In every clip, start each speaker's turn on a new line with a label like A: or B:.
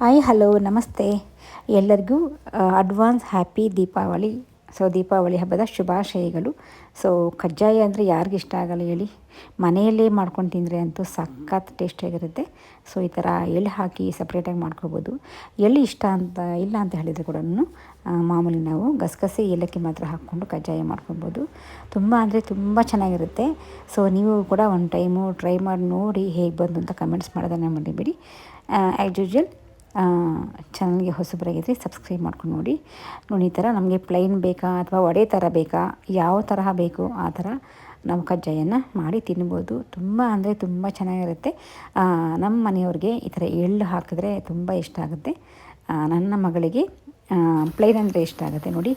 A: Hi hello ನಮಸ್ತೆ. ಎಲ್ಲರಿಗೂ advance happy Deepavali. So Deepavali ಹಬ್ಬದ ಶುಭಾಶಯಗಳು. ಸೊ ಕಜ್ಜಾಯ ಅಂದರೆ ಯಾರಿಗೆ ಇಷ್ಟ ಆಗಲ್ಲ ಹೇಳಿ. ಮನೆಯಲ್ಲೇ ಮಾಡ್ಕೊಂಡು ತಿಂದರೆ ಅಂತೂ ಸಖತ್ ಟೇಸ್ಟಿಯಾಗಿರುತ್ತೆ ಸೊ ಈ ಥರ ಎಳ್ಳು ಹಾಕಿ ಸಪ್ರೇಟಾಗಿ ಮಾಡ್ಕೊಬೋದು ಎಳ್ಳು ಇಷ್ಟ ಅಂತ, ಇಲ್ಲ ಅಂತ ಹೇಳಿದರೆ ಕೂಡ ಮಾಮೂಲಿ ನಾವು ಗಸಗಸೆ ಏಲಕ್ಕಿ ಮಾತ್ರ ಹಾಕ್ಕೊಂಡು ಕಜ್ಜಾಯ ಮಾಡ್ಕೊಬೋದು ತುಂಬ ಅಂದರೆ ತುಂಬ ಚೆನ್ನಾಗಿರುತ್ತೆ. ಸೊ ನೀವು ಕೂಡ ಒಂದು ಟೈಮು ಟ್ರೈ ಮಾಡಿ ನೋಡಿ ಹೇಗೆ ಬಂತು ಅಂತ ಕಮೆಂಟ್ಸ್ ಮಾಡೋದನ್ನು ಮರಿಬೇಡಿ. ಆ್ಯಸ್ ಯೂಶ್ವಲ್ ಚಾನಲ್ಗೆ ಹೊಸಬರಾಗಿದ್ದರೆ ಸಬ್ಸ್ಕ್ರೈಬ್ ಮಾಡ್ಕೊಂಡು ನೋಡಿ. ನೋಡಿ, ಈ ಥರ ನಮಗೆ ಪ್ಲೈನ್ ಬೇಕಾ ಅಥವಾ ವಡೆ ಥರ ಬೇಕಾ, ಯಾವ ತರಹ ಬೇಕು, ಆ ಥರ ನಾವು ಕಜ್ಜಾಯನ್ನು ಮಾಡಿ ತಿನ್ಬೋದು. ತುಂಬ ಅಂದರೆ ತುಂಬ ಚೆನ್ನಾಗಿರುತ್ತೆ. ನಮ್ಮ ಮನೆಯವ್ರಿಗೆ ಈ ಥರ ಎಳ್ಳು ಹಾಕಿದ್ರೆ ತುಂಬ ಇಷ್ಟ ಆಗುತ್ತೆ. ನನ್ನ ಮಗಳಿಗೆ ಪ್ಲೈನ್ ಅಂದರೆ ಇಷ್ಟ ಆಗುತ್ತೆ. ನೋಡಿ,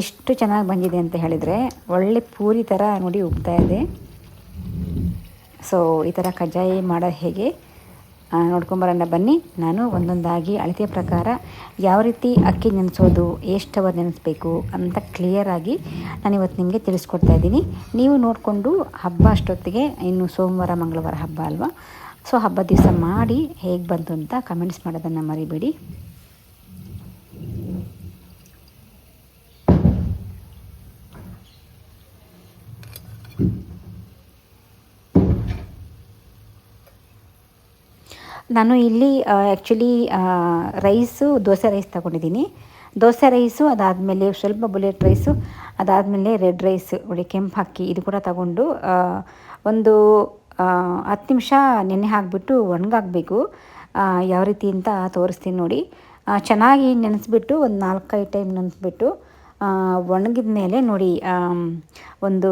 A: ಎಷ್ಟು ಚೆನ್ನಾಗಿ ಬಂದಿದೆ ಅಂತ ಹೇಳಿದರೆ ಒಳ್ಳೆ ಪೂರಿ ಥರ ನೋಡಿ ಉಗ್ತಾ ಇದೆ. ಸೊ ಈ ಥರ ಕಜ್ಜಾಯ ಮಾಡೋದು ಹೇಗೆ? ನೋಡ್ಕೊಂಬರೋಣ ಬನ್ನಿ. ನಾನು ಒಂದೊಂದಾಗಿ ಅಳತೆ ಪ್ರಕಾರ ಯಾವ ರೀತಿ ಅಕ್ಕಿ ನೆನೆಸೋದು, ಎಷ್ಟು ಅವರ್ ನೆನೆಸ್ಬೇಕು ಅಂತ ಕ್ಲಿಯರಾಗಿ ನಾನು ಇವತ್ತು ನಿಮಗೆ ತಿಳಿಸ್ಕೊಡ್ತಾ ಇದ್ದೀನಿ. ನೀವು ನೋಡಿಕೊಂಡು ಹಬ್ಬ ಅಷ್ಟೊತ್ತಿಗೆ, ಇನ್ನು ಸೋಮವಾರ, ಮಂಗಳವಾರ ಹಬ್ಬ ಅಲ್ವಾ? ಸೊ ಹಬ್ಬದ ದಿವಸ ಮಾಡಿ ಹೇಗೆ ಬಂತು ಅಂತ ಕಮೆಂಟ್ಸ್ ಮಾಡೋದನ್ನು ಮರಿಬೇಡಿ. ನಾನು ಇಲ್ಲಿ ಆ್ಯಕ್ಚುಲಿ ರೈಸು ದೋಸೆ ರೈಸ್ ತಗೊಂಡಿದ್ದೀನಿ. ದೋಸೆ ರೈಸು ಅದಾದಮೇಲೆ ಸ್ವಲ್ಪ ಬುಲೆಟ್ ರೈಸು ಅದಾದಮೇಲೆ ರೆಡ್ ರೈಸ್ ಒಳ್ಳೆ ಕೆಂಪು ಹಾಕಿ ಇದು ಕೂಡ ತಗೊಂಡು ಒಂದು ಹತ್ತು ನಿಮಿಷ ನೆನೆ ಹಾಕಿಬಿಟ್ಟು ಒಣಗಾಕಬೇಕು. ಯಾವ ರೀತಿ ಅಂತ ತೋರಿಸ್ತೀನಿ ನೋಡಿ. ಚೆನ್ನಾಗಿ ನೆನೆಸ್ಬಿಟ್ಟು ಒಂದು ನಾಲ್ಕೈದು ಟೈಮ್ ನೆನೆಸ್ಬಿಟ್ಟು ಒಣಗಿದ ಮೇಲೆ ನೋಡಿ ಒಂದು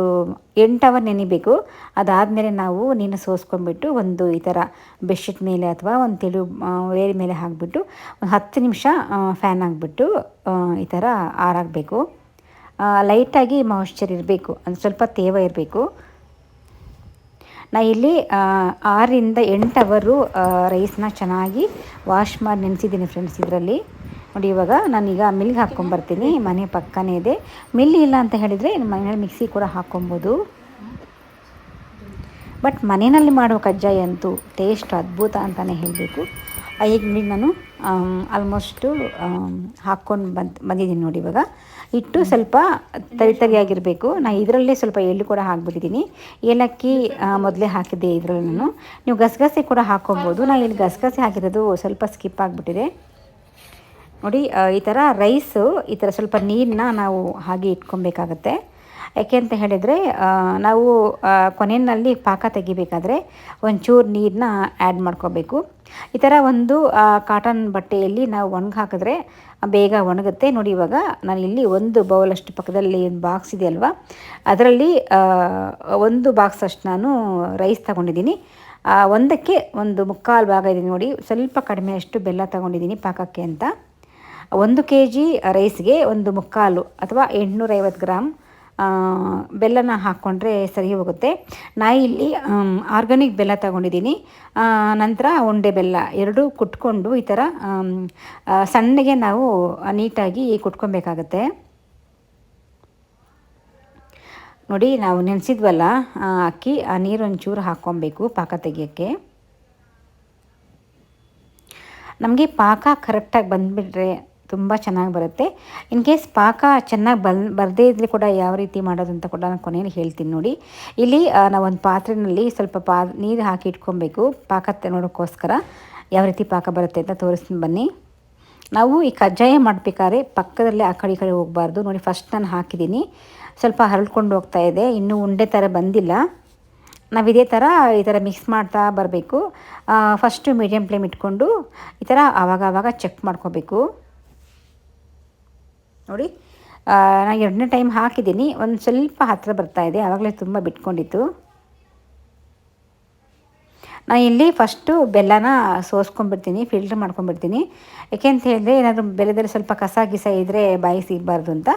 A: ಎಂಟು ಅವರ್ ನೆನಿಬೇಕು. ಅದಾದಮೇಲೆ ನಾವು ನೀನು ಸೋಸ್ಕೊಂಡ್ಬಿಟ್ಟು ಒಂದು ಈ ಥರ ಬೆಡ್ಶೀಟ್ ಮೇಲೆ ಅಥವಾ ಒಂದು ತೆಳು ವೇರಿ ಮೇಲೆ ಹಾಕಿಬಿಟ್ಟು ಒಂದು ಹತ್ತು ನಿಮಿಷ ಫ್ಯಾನ್ ಆಗಿಬಿಟ್ಟು ಈ ಥರ ಆರಾಗಬೇಕು ಲೈಟಾಗಿ ಮಾಯಿಶ್ಚರ್ ಇರಬೇಕು, ಅಂದರೆ ಸ್ವಲ್ಪ ತೇವ ಇರಬೇಕು. ನಾ ಇಲ್ಲಿ ಆರರಿಂದ ಎಂಟು ಅವರು ರೈಸ್ನ ಚೆನ್ನಾಗಿ ವಾಶ್ ಮಾಡಿ ನೆನೆಸಿದ್ದೀನಿ ಫ್ರೆಂಡ್ಸ್ ಇದರಲ್ಲಿ. ನೋಡಿ, ಇವಾಗ ನಾನೀಗ ಮಿಲ್ಗೆ ಹಾಕ್ಕೊಂಬರ್ತೀನಿ. ಮನೆ ಪಕ್ಕನೇ ಇದೆ. ಮಿಲ್ ಇಲ್ಲ ಅಂತ ಹೇಳಿದರೆ ಮನೆಯಲ್ಲಿ ಮಿಕ್ಸಿ ಕೂಡ ಹಾಕ್ಕೊಬೋದು. ಬಟ್ ಮನೆಯಲ್ಲಿ ಮಾಡುವ ಕಜ್ಜಾಯ ಅಂತೂ ಟೇಸ್ಟ್ ಅದ್ಭುತ ಅಂತಲೇ ಹೇಳಬೇಕು. ಈಗ ನಾನು ಆಲ್ಮೋಸ್ಟು ಹಾಕ್ಕೊಂಡು ಬಂದು, ಬಂದಿದ್ದೀನಿ ನೋಡಿ ಇವಾಗ. ಇಟ್ಟು ಸ್ವಲ್ಪ ತರಿ ತರಿಯಾಗಿರಬೇಕು ನಾನು ಇದರಲ್ಲೇ ಸ್ವಲ್ಪ ಎಳ್ಳು ಕೂಡ ಹಾಕ್ಬಿಟ್ಟಿದ್ದೀನಿ. ಏಲಕ್ಕಿ ಮೊದಲೇ ಹಾಕಿದ್ದೆ ಇದರಲ್ಲಿ ನಾನು. ನೀವು ಗಸಗಸೆ ಕೂಡ ಹಾಕ್ಕೊಬೋದು. ನಾನು ಇಲ್ಲಿ ಗಸಗಸೆ ಹಾಕಿರೋದು ಸ್ವಲ್ಪ ಸ್ಕಿಪ್ ಆಗಿಬಿಟ್ಟಿದೆ. ನೋಡಿ ಈ ಥರ ರೈಸು ಈ ಥರ ಸ್ವಲ್ಪ ನೀರನ್ನ ನಾವು ಹಾಗೆ ಇಟ್ಕೊಬೇಕಾಗತ್ತೆ. ಯಾಕೆ ಅಂತ ಹೇಳಿದರೆ ನಾವು ಕೊನೆಯಲ್ಲಿ ಪಾಕ ತೆಗಿಬೇಕಾದ್ರೆ ಒಂಚೂರು ನೀರನ್ನ ಆ್ಯಡ್ ಮಾಡ್ಕೋಬೇಕು. ಈ ಥರ ಒಂದು ಕಾಟನ್ ಬಟ್ಟೆಯಲ್ಲಿ ನಾವು ಒಣಗಿ ಹಾಕಿದ್ರೆ ಬೇಗ ಒಣಗುತ್ತೆ. ನೋಡಿ, ಇವಾಗ ನಾನು ಇಲ್ಲಿ ಒಂದು ಬೌಲಷ್ಟು ಪಕ್ಕದಲ್ಲಿ ಒಂದು ಬಾಕ್ಸ್ ಇದೆ ಅಲ್ವಾ? ಅದರಲ್ಲಿ ಒಂದು ಬಾಕ್ಸ್ ಅಷ್ಟು ನಾನು ರೈಸ್ ತಗೊಂಡಿದ್ದೀನಿ. ಒಂದಕ್ಕೆ ಒಂದು ಮುಕ್ಕಾಲು ಭಾಗ ಇದೆ ನೋಡಿ. ಸ್ವಲ್ಪ ಕಡಿಮೆ ಅಷ್ಟು ಬೆಲ್ಲ ತಗೊಂಡಿದ್ದೀನಿ ಪಾಕಕ್ಕೆ ಅಂತ. ಒಂದು ಕೆ ಜಿ ರೈಸ್ಗೆ ಒಂದು ಮುಕ್ಕಾಲು ಅಥವಾ ಎಂಟುನೂರೈವತ್ತು ಗ್ರಾಮ್ ಬೆಲ್ಲನ ಹಾಕ್ಕೊಂಡ್ರೆ ಸರಿ ಹೋಗುತ್ತೆ. ನಾ ಇಲ್ಲಿ ಆರ್ಗಾನಿಕ್ ಬೆಲ್ಲ ತಗೊಂಡಿದ್ದೀನಿ. ನಂತರ ಉಂಡೆ ಬೆಲ್ಲ ಎರಡೂ ಕುಟ್ಕೊಂಡು ಈ ಥರ ಸಣ್ಣಗೆ ನಾವು ನೀಟಾಗಿ ಕುಟ್ಕೊಬೇಕಾಗತ್ತೆ. ನೋಡಿ, ನಾವು ನೆನೆಸಿದ್ವಲ್ಲ ಅಕ್ಕಿ, ಆ ನೀರು ಒಂಚೂರು ಹಾಕ್ಕೊಬೇಕು ಪಾಕ ತೆಗಿಯೋಕ್ಕೆ. ನಮಗೆ ಪಾಕ ಕರೆಕ್ಟಾಗಿ ಬಂದುಬಿಟ್ರೆ ತುಂಬ ಚೆನ್ನಾಗಿ ಬರುತ್ತೆ. ಇನ್ ಕೇಸ್ ಪಾಕ ಚೆನ್ನಾಗಿ ಬಲ್, ಬರದೇ ಇದ್ದರೆ ಕೂಡ ಯಾವ ರೀತಿ ಮಾಡೋದು ಅಂತ ಕೂಡ ನಾನು ಕೊನೆಯಲ್ಲಿ ಹೇಳ್ತೀನಿ ನೋಡಿ. ಇಲ್ಲಿ ನಾವೊಂದು ಪಾತ್ರೆಯಲ್ಲಿ ಸ್ವಲ್ಪ ಪಾ, ನೀರು ಹಾಕಿ ಇಟ್ಕೊಬೇಕು. ಪಾಕ ನೋಡೋಕ್ಕೋಸ್ಕರ ಯಾವ ರೀತಿ ಪಾಕ ಬರುತ್ತೆ ಅಂತ ತೋರಿಸ್ತೀನಿ ಬನ್ನಿ. ನಾವು ಈ ಕಜ್ಜಾಯ ಮಾಡಬೇಕಾದ್ರೆ ಪಕ್ಕದಲ್ಲೇ ಆ ಕಡೆ ಈ ಕಡೆ ಹೋಗಬಾರ್ದು. ನೋಡಿ ಫಸ್ಟ್ ನಾನು ಹಾಕಿದ್ದೀನಿ. ಸ್ವಲ್ಪ ಹರಳ್ಕೊಂಡು ಹೋಗ್ತಾ ಇದೆ. ಇನ್ನೂ ಉಂಡೆ ಥರ ಬಂದಿಲ್ಲ. ನಾವು ಇದೇ ಥರ ಈ ಥರ ಮಿಕ್ಸ್ ಮಾಡ್ತಾ ಬರಬೇಕು. ಫಸ್ಟು ಮೀಡಿಯಮ್ ಫ್ಲೇಮ್ ಇಟ್ಕೊಂಡು ಈ ಥರ ಆವಾಗ ಆವಾಗ ಚೆಕ್ ಮಾಡ್ಕೋಬೇಕು. ನೋಡಿ. ನಾನು ಎರಡನೇ ಟೈಮ್ ಹಾಕಿದ್ದೀನಿ. ಒಂದು ಸ್ವಲ್ಪ ಹತ್ತಿರ ಬರ್ತಾ ಇದೆ. ಆವಾಗಲೇ ತುಂಬ ಬಿಟ್ಕೊಂಡಿತ್ತು. ನಾನು ಇಲ್ಲಿ ಫಸ್ಟು ಬೆಲ್ಲನ ಸೋಸ್ಕೊಂಡ್ಬಿಡ್ತೀನಿ ಫಿಲ್ಟ್ರ್ ಮಾಡ್ಕೊಂಡ್ಬಿಡ್ತೀನಿ. ಅಂತ ಹೇಳಿದ್ರೆ, ಏನಾದರೂ ಬೆಲ್ಲದಲ್ಲಿ ಸ್ವಲ್ಪ ಕಸ ಗಿಸ ಇದ್ದರೆ ಬಾಯಿ ಸಿಗಬಾರ್ದು ಅಂತ.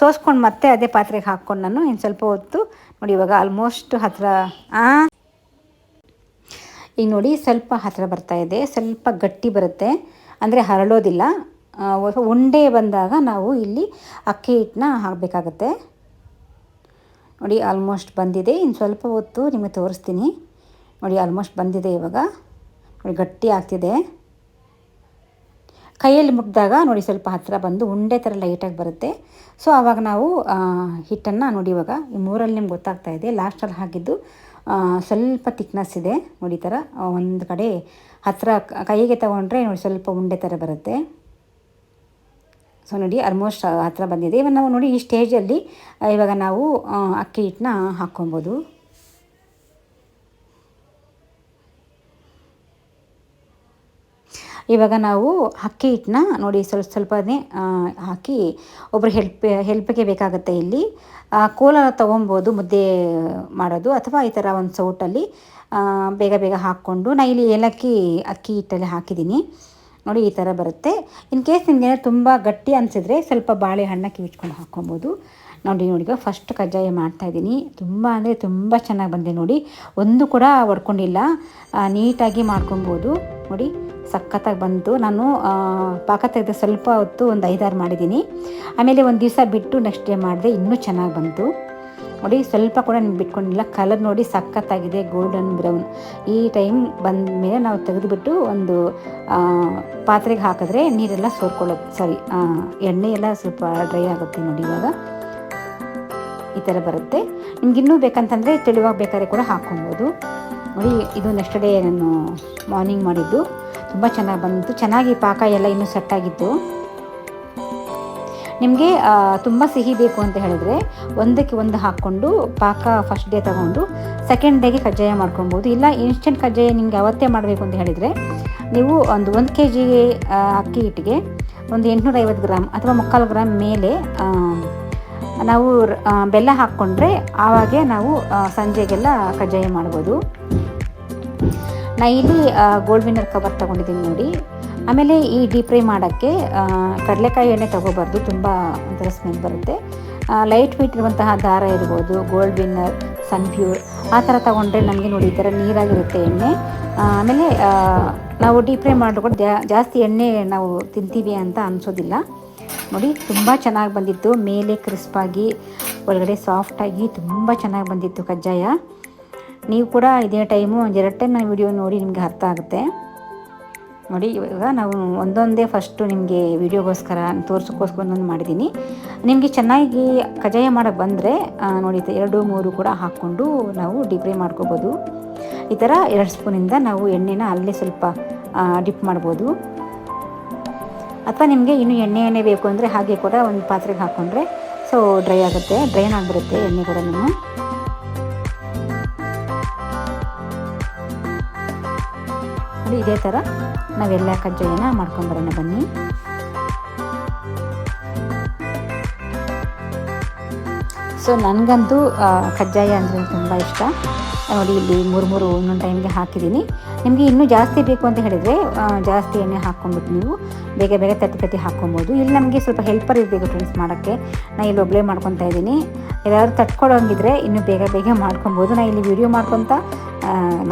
A: ಸೋಸ್ಕೊಂಡು ಮತ್ತೆ ಅದೇ ಪಾತ್ರೆಗೆ ಹಾಕ್ಕೊಂಡು ನಾನು ಇನ್ನು ಸ್ವಲ್ಪ ಹೊತ್ತು ನೋಡಿ ಇವಾಗ ಆಲ್ಮೋಸ್ಟ್ ಹತ್ತಿರ ಈಗ ನೋಡಿ ಸ್ವಲ್ಪ ಹತ್ತಿರ ಬರ್ತಾ ಇದೆ. ಸ್ವಲ್ಪ ಗಟ್ಟಿ ಬರುತ್ತೆ. ಅಂದರೆ ಹರಳೋದಿಲ್ಲ. ಉಂಡೆ ಬಂದಾಗ ನಾವು ಇಲ್ಲಿ ಅಕ್ಕಿ ಹಿಟ್ಟನ್ನ ಹಾಕಬೇಕಾಗತ್ತೆ. ನೋಡಿ ಆಲ್ಮೋಸ್ಟ್ ಬಂದಿದೆ. ಇನ್ನು ಸ್ವಲ್ಪ ಹೊತ್ತು ನಿಮಗೆ ತೋರಿಸ್ತೀನಿ. ನೋಡಿ ಆಲ್ಮೋಸ್ಟ್ ಬಂದಿದೆ ಇವಾಗ. ನೋಡಿ, ಗಟ್ಟಿ ಆಗ್ತಿದೆ. ಕೈಯಲ್ಲಿ ಮುಟ್ಟಿದಾಗ ನೋಡಿ, ಸ್ವಲ್ಪ ಹತ್ತಿರ ಬಂದು ಉಂಡೆ ಥರ ಲೈಟಾಗಿ ಬರುತ್ತೆ. ಸೊ ಆವಾಗ ನಾವು ಹಿಟ್ಟನ್ನು ನೋಡಿ ಇವಾಗ ಈ ಮೂರಲ್ಲಿ ನಿಮ್ಗೆ ಗೊತ್ತಾಗ್ತಾ ಇದೆ. ಲಾಸ್ಟಲ್ಲಿ ಹಾಕಿದ್ದು ಸ್ವಲ್ಪ ತಿಕ್ನೆಸ್ ಇದೆ. ನೋಡಿ ಥರ ಒಂದು ಕಡೆ ಹತ್ತಿರ ಕೈಗೆ ತಗೊಂಡ್ರೆ ನೋಡಿ, ಸ್ವಲ್ಪ ಉಂಡೆ ಥರ ಬರುತ್ತೆ. ಸೊ ನೋಡಿ ಆಲ್ಮೋಸ್ಟ್ ಹತ್ರ ಬಂದಿದೆ. ಇವಾಗ ನಾವು ನೋಡಿ ಈ ಸ್ಟೇಜಲ್ಲಿ ಇವಾಗ ನಾವು ಅಕ್ಕಿ ಹಿಟ್ಟನ್ನ ಹಾಕ್ಕೊಬೋದು. ಇವಾಗ ನಾವು ಅಕ್ಕಿ ಹಿಟ್ಟನ್ನ ನೋಡಿ ಸ್ವಲ್ಪ ಸ್ವಲ್ಪನೇ ಹಾಕಿ ಒಬ್ಬರು ಹೆಲ್ಪ್ ಹೆಲ್ಪಿಗೆ ಬೇಕಾಗುತ್ತೆ ಇಲ್ಲಿ. ಕೋಲ ತೊಗೊಬೋದು ಮುದ್ದೆ ಮಾಡೋದು, ಅಥವಾ ಈ ಥರ ಒಂದು ಸೌಟಲ್ಲಿ ಬೇಗ ಬೇಗ ಹಾಕ್ಕೊಂಡು. ನಾನು ಇಲ್ಲಿ ಏಲಕ್ಕಿ, ಅಕ್ಕಿ ಹಿಟ್ಟಲ್ಲಿ ಹಾಕಿದ್ದೀನಿ. ನೋಡಿ ಈ ಥರ ಬರುತ್ತೆ. ಇನ್ ಕೇಸ್ ನಿಮಗೆ ತುಂಬ ಗಟ್ಟಿ ಅನಿಸಿದ್ರೆ ಸ್ವಲ್ಪ ಬಾಳೆಹಣ್ಣ ಕಿವಿಚ್ಕೊಂಡು ಹಾಕ್ಕೊಬೋದು. ನೋಡಿ ನೋಡಿ ಫಸ್ಟ್ ಕಜ್ಜಾಯ ಮಾಡ್ತಾಯಿದ್ದೀನಿ ತುಂಬ ಅಂದರೆ ತುಂಬ ಚೆನ್ನಾಗಿ ಬಂದೆ ನೋಡಿ. ಒಂದು ಕೂಡ ಒಡ್ಕೊಂಡಿಲ್ಲ. ನೀಟಾಗಿ ಮಾಡ್ಕೊಬೋದು. ನೋಡಿ, ಸಖತ್ತಾಗಿ ಬಂತು. ನಾನು ಪಾಕ ತೆಗೆದ ಸ್ವಲ್ಪ ಹೊತ್ತು ಒಂದು ಐದಾರು ಮಾಡಿದ್ದೀನಿ. ಆಮೇಲೆ ಒಂದು ದಿವಸ ಬಿಟ್ಟು ನೆಕ್ಸ್ಟ್ ಡೇ ಮಾಡಿದೆ ಇನ್ನೂ ಚೆನ್ನಾಗಿ ಬಂತು. ನೋಡಿ, ಸ್ವಲ್ಪ ಕೂಡ ನಿಮ್ಗೆ ಬಿಟ್ಕೊಂಡಿಲ್ಲ. ಕಲರ್ ನೋಡಿ ಸಖತ್ತಾಗಿದೆ ಗೋಲ್ಡನ್ ಬ್ರೌನ್ ಈ ಟೈಮ್ ಬಂದ ಮೇಲೆ ನಾವು ತೆಗೆದುಬಿಟ್ಟು ಒಂದು ಪಾತ್ರೆಗೆ ಹಾಕಿದ್ರೆ ನೀರೆಲ್ಲ ಸೋರ್ಕೊಳ್ಳೋದು ಸಾರಿ ಎಣ್ಣೆ ಎಲ್ಲ ಸ್ವಲ್ಪ ಡ್ರೈ ಆಗುತ್ತೆ ನೋಡಿ ಇವಾಗ. ಈ ಥರ ಬರುತ್ತೆ. ನಿಮ್ಗೆ ಇನ್ನೂ ಬೇಕಂತಂದರೆ ತೆಳುವಾಗಿ ಬೇಕಾದ್ರೆ ಕೂಡ ಹಾಕ್ಕೊಬೋದು ನೋಡಿ, ಇದು ನೆಕ್ಸ್ಟ್ ಡೇ ನಾನು ಮಾರ್ನಿಂಗ್ ಮಾಡಿದ್ದು. ತುಂಬ ಚೆನ್ನಾಗಿ ಬಂತು ಚೆನ್ನಾಗಿ ಪಾಕ ಎಲ್ಲ ಇನ್ನೂ ಸೆಟ್ಟಾಗಿತ್ತು ನಿಮಗೆ ತುಂಬ ಸಿಹಿ ಬೇಕು ಅಂತ ಹೇಳಿದ್ರೆ ಒಂದಕ್ಕೆ ಒಂದು ಹಾಕ್ಕೊಂಡು ಪಾಕ ಫಸ್ಟ್ ಡೇ ತಗೊಂಡು ಸೆಕೆಂಡ್ ಡೇಗೆ ಕಜ್ಜಾಯ ಮಾಡ್ಕೊಬೋದು ಇಲ್ಲ ಇನ್ಸ್ಟೆಂಟ್ ಕಜ್ಜಾಯ ನಿಮಗೆ ಅವತ್ತೇ ಮಾಡಬೇಕು ಅಂತ ಹೇಳಿದರೆ ನೀವು ಒಂದು ಒಂದು ಕೆ ಜಿಗೆ ಅಕ್ಕಿ ಹಿಟ್ಟಿಗೆ ಒಂದು ಎಂಟುನೂರೈವತ್ತು ಗ್ರಾಮ್ ಅಥವಾ ಮುಕ್ಕಾಲು ಗ್ರಾಮ್ ಮೇಲೆ ನಾವು ಬೆಲ್ಲ ಹಾಕ್ಕೊಂಡ್ರೆ ಆವಾಗೆ ನಾವು ಸಂಜೆಗೆಲ್ಲ ಕಜ್ಜಾಯ ಮಾಡ್ಬೋದು. ನಾ ಇಲ್ಲಿ ಗೋಲ್ಡ್ ವಿನ್ನರ್ ಕವರ್ ತೊಗೊಂಡಿದ್ದೀನಿ ನೋಡಿ. ಆಮೇಲೆ ಈ ಡೀಪ್ ಫ್ರೈ ಮಾಡೋಕ್ಕೆ ಕಡಲೆಕಾಯಿ ಎಣ್ಣೆ ತೊಗೋಬಾರ್ದು, ತುಂಬ ಒಂಥರ ಸ್ಮೆಲ್ ಬರುತ್ತೆ. ಲೈಟ್ ವೀಟ್ ಇರುವಂತಹ ದಾರ ಇರ್ಬೋದು ಗೋಲ್ಡ್ ವಿನ್ನರ್ ಸನ್ಫ್ಯೂರ್ ಆ ಥರ ತೊಗೊಂಡ್ರೆ ನಮಗೆ ನೋಡಿ ಈ ಥರ ನೀರಾಗಿರುತ್ತೆ ಎಣ್ಣೆ. ಆಮೇಲೆ ನಾವು ಡೀಪ್ ಫ್ರೈ ಮಾಡಿಕೊಂಡು ಜಾಸ್ತಿ ಎಣ್ಣೆ ನಾವು ತಿಂತೀವಿ ಅಂತ ಅನಿಸೋದಿಲ್ಲ. ನೋಡಿ, ತುಂಬ ಚೆನ್ನಾಗಿ ಬಂದಿತ್ತು. ಮೇಲೆ ಕ್ರಿಸ್ಪಾಗಿ ಒಳಗಡೆ ಸಾಫ್ಟಾಗಿ ತುಂಬ ಚೆನ್ನಾಗಿ ಬಂದಿತ್ತು ಕಜ್ಜಾಯ. ನೀವು ಕೂಡ ಇದೇ ಟೈಮು ಎರಡು ಟೈಮ್ ನಾನು ವಿಡಿಯೋ ನೋಡಿ ನಿಮಗೆ ಅರ್ಥ ಆಗುತ್ತೆ. ನೋಡಿ, ಇವಾಗ ನಾವು ಒಂದೊಂದೇ ಫಸ್ಟು ನಿಮಗೆ ವಿಡಿಯೋಗೋಸ್ಕರ ತೋರಿಸೋಕ್ಕೋಸ್ಕರ ಒಂದೊಂದು ಮಾಡಿದ್ದೀನಿ. ನಿಮಗೆ ಚೆನ್ನಾಗಿ ಕಜಾಯ ಮಾಡೋಕ್ಕೆ ಬಂದರೆ ನೋಡಿ ಎರಡು, ಮೂರು ಕೂಡ ಹಾಕ್ಕೊಂಡು ನಾವು ಡಿಪ್ ಫ್ರೈ ಮಾಡ್ಕೋಬೋದು. ಈ ಥರ ಎರಡು ಸ್ಪೂನಿಂದ ನಾವು ಎಣ್ಣೆನ ಅಲ್ಲೇ ಸ್ವಲ್ಪ ಡಿಪ್ ಮಾಡ್ಬೋದು. ಅಥವಾ ನಿಮಗೆ ಇನ್ನೂ ಎಣ್ಣೆ ಎಣ್ಣೆ ಬೇಕು ಅಂದರೆ ಹಾಗೆ ಕೂಡ ಒಂದು ಪಾತ್ರೆಗೆ ಹಾಕ್ಕೊಂಡ್ರೆ ಸೊ ಡ್ರೈ ಆಗುತ್ತೆ ಡ್ರೈನ್ ಆಗಿಬಿಡುತ್ತೆ ಎಣ್ಣೆ ಕೂಡ ನೋಡಿ ಇದೇ ಥರ ನಾವೆಲ್ಲ ಕಜ್ಜಾಯನ ಮಾಡ್ಕೊಂಬರೋಣ ಬನ್ನಿ. ಸೊ ನನಗಂತೂ ಕಜ್ಜಾಯ ಅಂದರೆ ತುಂಬ ಇಷ್ಟ. ನೋಡಿ, ಇಲ್ಲಿ ಮೂರು ಮೂರು ಒಂದೊಂದು ಟೈಮ್ಗೆ ಹಾಕಿದ್ದೀನಿ. ನಿಮಗೆ ಇನ್ನೂ ಜಾಸ್ತಿ ಬೇಕು ಅಂತ ಹೇಳಿದರೆ ಜಾಸ್ತಿ ಎಣ್ಣೆ ಹಾಕ್ಕೊಂಬಿಟ್ಟು ನೀವು ಬೇಗ ಬೇಗ ತಟ್ಟಿ ತಟ್ಟಿ ಹಾಕ್ಕೊಬೋದು. ಇಲ್ಲಿ ನಮಗೆ ಸ್ವಲ್ಪ ಹೆಲ್ಪರ್ ಇರಬೇಕು ಫ್ರೆಂಡ್ಸ್ ಮಾಡೋಕ್ಕೆ. ನಾನು ಇಲ್ಲಿ ಒಬ್ಬಳೇ ಮಾಡ್ಕೊತಾ ಇದ್ದೀನಿ. ಏನಾದರೂ ತಟ್ಕೊಡೋಂಗಿದ್ರೆ ಇನ್ನೂ ಬೇಗ ಬೇಗ ಮಾಡ್ಕೊಬೋದು. ನಾನು ಇಲ್ಲಿ ವೀಡಿಯೋ ಮಾಡ್ಕೊತ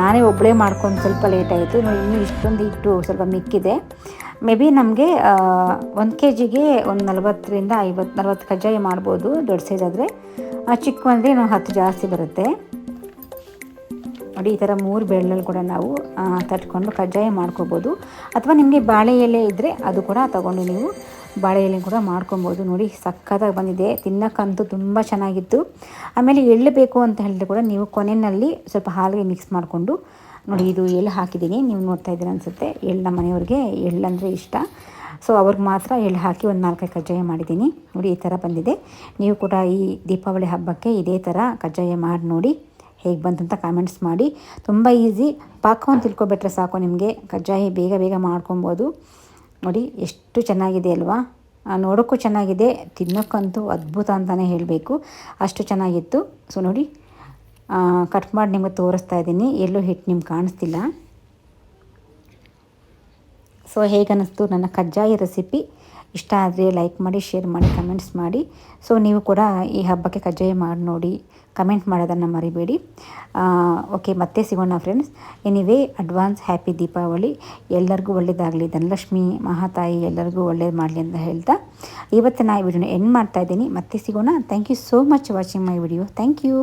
A: ನಾನೇ ಒಬ್ಬಳೇ ಮಾಡ್ಕೊಂಡು ಸ್ವಲ್ಪ ಲೇಟಾಯಿತು ಇನ್ನೂ ಇಷ್ಟೊಂದು ಹಿಟ್ಟು ಸ್ವಲ್ಪ ಮಿಕ್ಕಿದೆ. ಮೇ ಬಿ ನಮಗೆ ಒಂದು ಕೆ ಜಿಗೆ ಒಂದು ನಲವತ್ತರಿಂದ ಐವತ್ತು ನಲವತ್ತು ಕಜ್ಜಾಯ ಮಾಡ್ಬೋದು ದೊಡ್ಡ ಸೈಜ್ ಆದರೆ ಚಿಕ್ಕ ಅಂದರೆ ನಾವು ಹತ್ತು ಜಾಸ್ತಿ ಬರುತ್ತೆ. ನೋಡಿ, ಈ ಥರ ಮೂರು ಬೆಳ್ಳಲ್ಲಿ ಕೂಡ ನಾವು ತಟ್ಕೊಂಡು ಕಜ್ಜಾಯ ಮಾಡ್ಕೋಬೋದು. ಅಥವಾ ನಿಮಗೆ ಬಾಳೆ ಎಲೆ ಇದ್ದರೆ ಅದು ಕೂಡ ತಗೊಂಡು ನೀವು ಬಾಳೆ ಎಲೆ ಕೂಡ ಮಾಡ್ಕೊಬೋದು. ನೋಡಿ ಸಕ್ಕತ್ತಾಗಿ ಬಂದಿದೆ. ತಿನ್ನೋಕ್ಕಂತೂ ತುಂಬ ಚೆನ್ನಾಗಿತ್ತು. ಆಮೇಲೆ ಎಳ್ಳು ಬೇಕು ಅಂತ ಹೇಳಿದ್ರೆ ಕೂಡ ನೀವು ಕೊನೆಯಲ್ಲಿ ಸ್ವಲ್ಪ ಹಾಲಿಗೆ ಮಿಕ್ಸ್ ಮಾಡಿಕೊಂಡು, ನೋಡಿ, ಇದು ಎಳ್ಳು ಹಾಕಿದ್ದೀನಿ. ನೀವು ನೋಡ್ತಾ ಇದ್ದೀರ ಅನಿಸುತ್ತೆ. ಎಳ್ಳು ನಮ್ಮ ಮನೆಯವ್ರಿಗೆ ಎಳ್ಳು ಅಂದರೆ ಇಷ್ಟ. ಸೊ, ಅವ್ರಿಗೆ ಮಾತ್ರ ಎಳ್ಳು ಹಾಕಿ ಒಂದು ನಾಲ್ಕೈದು ಕಜ್ಜಾಯ ಮಾಡಿದ್ದೀನಿ. ನೋಡಿ, ಈ ಥರ ಬಂದಿದೆ. ನೀವು ಕೂಡ ಈ ದೀಪಾವಳಿ ಹಬ್ಬಕ್ಕೆ ಇದೇ ಥರ ಕಜ್ಜಾಯ ಮಾಡಿ ನೋಡಿ, ಹೇಗೆ ಬಂತಂತ ಕಾಮೆಂಟ್ಸ್ ಮಾಡಿ. ತುಂಬ ಈಸಿ ಪಾಕವನ್ನು ತಿಳ್ಕೊಬಿಟ್ರೆ ಸಾಕು ನಿಮಗೆ. ಕಜ್ಜಾಯ ಬೇಗ ಬೇಗ ಮಾಡ್ಕೊಬೋದು. ನೋಡಿ, ಎಷ್ಟು ಚೆನ್ನಾಗಿದೆ ಅಲ್ವಾ? ನೋಡೋಕ್ಕೂ ಚೆನ್ನಾಗಿದೆ, ತಿನ್ನೋಕ್ಕಂತೂ ಅದ್ಭುತ ಅಂತಲೇ ಹೇಳಬೇಕು. ಅಷ್ಟು ಚೆನ್ನಾಗಿತ್ತು. ಸೊ ನೋಡಿ ಕಟ್ ಮಾಡಿ ನಿಮಗೆ ತೋರಿಸ್ತಾ ಇದ್ದೀನಿ. ಎಲ್ಲೂ ಹಿಟ್ಟು ನಿಮ್ಗೆ ಕಾಣಿಸ್ತಿಲ್ಲ. ಸೊ ಹೇಗನ್ನಿಸ್ತು ನನ್ನ ಕಜ್ಜಾಯ ರೆಸಿಪಿ ಇಷ್ಟ ಆದರೆ ಲೈಕ್ ಮಾಡಿ ಶೇರ್ ಮಾಡಿ ಕಮೆಂಟ್ಸ್ ಮಾಡಿ. ಸೊ ನೀವು ಕೂಡ ಈ ಹಬ್ಬಕ್ಕೆ ಕಜ್ಜಾಯ ಮಾಡಿ ನೋಡಿ ಕಮೆಂಟ್ ಮಾಡೋದನ್ನು ಮರಿಬೇಡಿ. ಓಕೆ ಮತ್ತೆ ಸಿಗೋಣ friends anyway advance happy Deepavali. ಎಲ್ಲರಿಗೂ ಒಳ್ಳೆಯದಾಗಲಿ ಧನಲಕ್ಷ್ಮಿ, ಮಹಾತಾಯಿ, ಎಲ್ಲರಿಗೂ ಒಳ್ಳೇದು ಮಾಡಲಿ ಅಂತ ಹೇಳ್ತಾ ಇವತ್ತು ನಾ ಈ ವಿಡಿಯೋನ ಎಂಡ್ ಮಾಡ್ತಾ ಇದ್ದೀನಿ. ಮತ್ತೆ ಸಿಗೋಣ. Thank you so much watching my video thank you